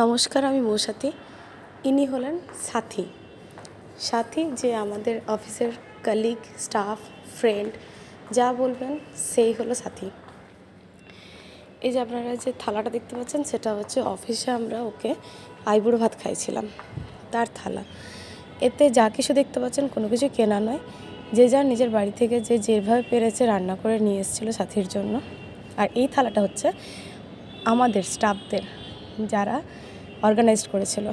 নমস্কার, আমি মৌসাথী ইনি হলেন সাথী। সাথী যে আমাদের অফিসের কলিগ স্টাফ ফ্রেন্ড যা বলবেন সেই হলো সাথী। এই যে আপনারা যে থালাটা দেখতে পাচ্ছেন, সেটা হচ্ছে অফিসে আমরা ওকে আইবুড়ো ভাত খাইছিলাম, তার থালা। এতে যা কিছু দেখতে পাচ্ছেন, কোনো কিছু কেনা নয়। যে যার নিজের বাড়ি থেকে যে যেভাবে পেরেছে রান্না করে নিয়ে এসেছিল সাথীর জন্য। আর এই থালাটা হচ্ছে আমাদের স্টাফদের যারা অর্গানাইজড করেছিল।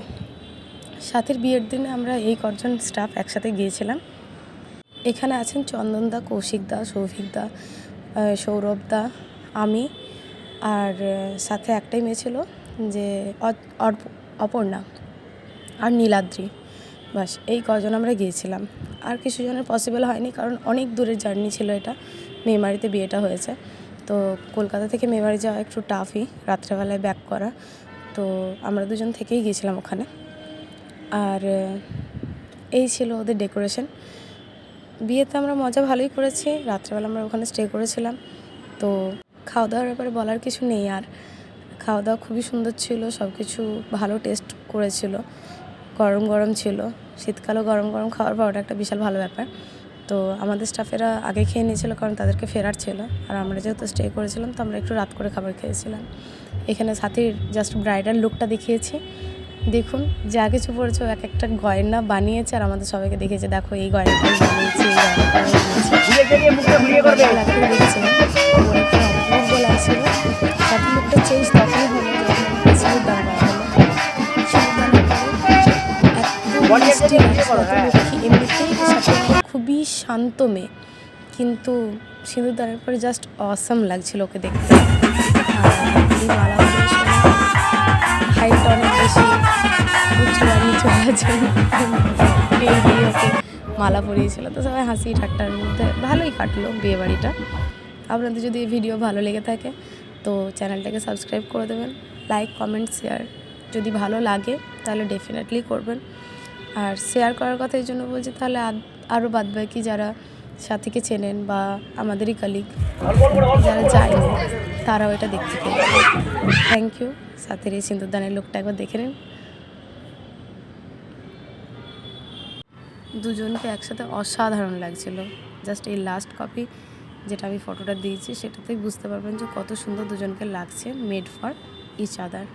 সাথের বিয়ের দিনে আমরা এই কজন স্টাফ একসাথে গিয়েছিলাম। এখানে আছেন চন্দনদা কৌশিকদা সৌভিকদা আহ, সৌরভদা আমি আর সাথে একটাই মেয়ে ছিল যে অপর্ণা আর নীলাদ্রি। বাস এই কজন আমরা গিয়েছিলাম। আর কিছু জনের পসিবল হয়নি কারণ অনেক দূরের জার্নি ছিল এটা। মেমারিতে বিয়েটা হয়েছে। তো কলকাতা থেকে মেমারি যাওয়া একটু টাফই রাত্রেবেলায় ব্যাক করা। তো আমরা দুজন থেকেই গিয়েছিলাম ওখানে। আর এই ছিল ওদের ডেকোরেশন বিয়েতে আমরা মজা ভালোই করেছি, রাত্রেবেলা আমরা ওখানে স্টে করেছিলাম। তো খাওয়া দাওয়ার ব্যাপারে বলার কিছু নেই আর। খাওয়া দাওয়া খুবই সুন্দর ছিল সব কিছু ভালো টেস্ট করেছিল। গরম গরম ছিল। শীতকালও গরম গরম খাওয়ার পাওয়াটা একটা বিশাল ভালো ব্যাপার। তো আমাদের স্টাফেরা আগে খেয়ে নিয়েছিল কারণ তাদেরকে ফেরার ছিল। আর আমরা যেহেতু স্টে করেছিলাম, তো আমরা একটু রাত করে খাবার খেয়েছিলাম। এখানে সাথীর জাস্ট ব্রাইডাল লুকটা দেখিয়েছি। দেখুন যা কিছু পড়েছে এক একটা গয়না বানিয়েছে আর আমাদের সবাইকে দেখিয়েছে দেখো এই গয়নাটা বানিয়েছি লুকটা চেঞ্জ তখনই হলো। এমনিতেই খুবই শান্ত মেয়ে কিন্তু সিঁদুর দানের পরে জাস্ট অসম লাগছিল ওকে দেখতে। হাইট অনেক বেশি মালা পরিয়েছিল তো সবাই হাসি ঠাট্টার মধ্যে ভালোই কাটলো বিয়ে বাড়িটা আপনাদের যদি এই ভিডিও ভালো লেগে থাকে তো চ্যানেলটাকে সাবস্ক্রাইব করে দেবেন লাইক কমেন্ট শেয়ার যদি ভালো লাগে তাহলে ডেফিনেটলি করবেন। আর শেয়ার করার কথা এই জন্য বলছি তাহলে আরও বাদবাকি যারা সাথীকে চেনেন বা আমাদেরই কালিগ যারা যায়নি তারাও এটা দেখতে পেয়ে থ্যাংক ইউ সাথের এই সিন্দুরদানের লোকটা একবার দেখে নিন। দুজনকে একসাথে অসাধারণ লাগছিল। জাস্ট এই লাস্ট কপি যেটা আমি ফটোটা দিয়েছি, সেটাতেই বুঝতে পারবেন যে কত সুন্দর দুজনকে লাগছে মেড ফর ইচ আদার